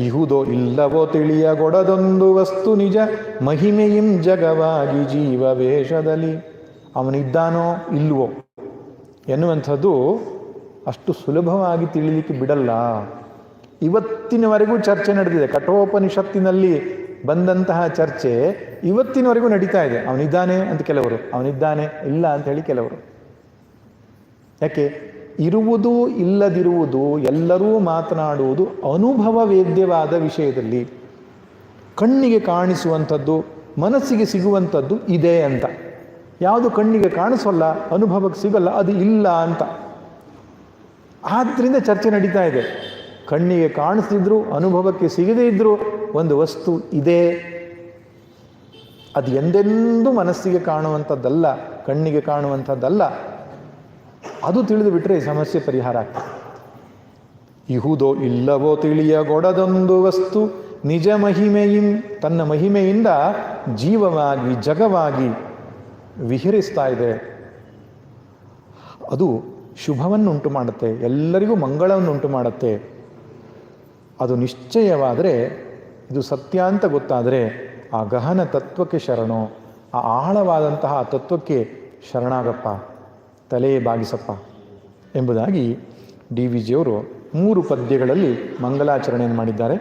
ಇಹುದೋ ಇಲ್ಲವೋ ತಿಳಿಯ ಗೊಡದೊಂದು ವಸ್ತು ನಿಜ, ಮಹಿಮೆಯಿಂ ಜಗವಾಗಿ ಜೀವ ವೇಷದಲ್ಲಿ. ಅವನಿದ್ದಾನೋ ಇಲ್ವೋ? ಎನ್ನುವಂಥದ್ದು ಅಷ್ಟು ಸುಲಭವಾಗಿ ತಿಳಿಲಿಕ್ಕೆ ಬಿಡಲ್ಲ. ಇವತ್ತಿನವರೆಗೂ ಚರ್ಚೆ ನಡೆದಿದೆ. ಕಠೋಪನಿಷತ್ತಿನಲ್ಲಿ ಬಂದಂತಹ ಚರ್ಚೆ ಇವತ್ತಿನವರೆಗೂ ನಡೀತಾ ಇದೆ. ಅವನಿದ್ದಾನೆ ಅಂತ ಕೆಲವರು, ಅವನಿದ್ದಾನೆ ಇಲ್ಲ ಅಂತ ಹೇಳಿ ಕೆಲವರು. ಯಾಕೆ? ಇರುವುದು ಇಲ್ಲದಿರುವುದು ಎಲ್ಲರೂ ಮಾತನಾಡುವುದು ಅನುಭವ ವೇದ್ಯವಾದ ವಿಷಯದಲ್ಲಿ. ಕಣ್ಣಿಗೆ ಕಾಣಿಸುವಂಥದ್ದು, ಮನಸ್ಸಿಗೆ ಸಿಗುವಂಥದ್ದು ಇದೆ ಅಂತ. ಯಾವುದು ಕಣ್ಣಿಗೆ ಕಾಣಿಸೋಲ್ಲ, ಅನುಭವಕ್ಕೆ ಸಿಗಲ್ಲ, ಅದು ಇಲ್ಲ ಅಂತ. ಆದ್ದರಿಂದ ಚರ್ಚೆ ನಡೀತಾ ಇದೆ. ಕಣ್ಣಿಗೆ ಕಾಣಿಸ್ತಿದ್ರು, ಅನುಭವಕ್ಕೆ ಸಿಗದೇ ಇದ್ದರೂ ಒಂದು ವಸ್ತು ಇದೆ. ಅದು ಎಂದೆಂದೂ ಮನಸ್ಸಿಗೆ ಕಾಣುವಂಥದ್ದಲ್ಲ, ಕಣ್ಣಿಗೆ ಕಾಣುವಂಥದ್ದಲ್ಲ ಅದು ತಿಳಿದು ಬಿಟ್ಟರೆ ಈ ಸಮಸ್ಯೆ ಪರಿಹಾರ ಆಗ್ತದೆ. ಇಹುದೋ ಇಲ್ಲವೋ ತಿಳಿಯ ಗೊಡದೊಂದು ವಸ್ತು, ನಿಜ ಮಹಿಮೆಯಿಂದ ತನ್ನ ಮಹಿಮೆಯಿಂದ ಜೀವವಾಗಿ, ಜಗವಾಗಿ ವಿಹರಿಸ್ತಾ ಇದೆ. ಅದು ಶುಭವನ್ನುಂಟು ಮಾಡುತ್ತೆ, ಎಲ್ಲರಿಗೂ ಮಂಗಳವನ್ನುಂಟು ಮಾಡುತ್ತೆ. ಅದು ನಿಶ್ಚಯವಾದರೆ, ಇದು ಸತ್ಯ ಅಂತ ಗೊತ್ತಾದರೆ ಆ ಗಹನ ತತ್ವಕ್ಕೆ ಶರಣೋ, ಆ ಆಳವಾದಂತಹ ತತ್ವಕ್ಕೆ ಶರಣಾಗಪ್ಪ. ತಲೆ ಬಾಗಿಸಪ್ಪ ಎಂಬುದಾಗಿ ಡಿ ವಿ ಜಿಯವರು ಮೂರು ಪದ್ಯಗಳಲ್ಲಿ ಮಂಗಲಾಚರಣೆಯನ್ನು ಮಾಡಿದ್ದಾರೆ.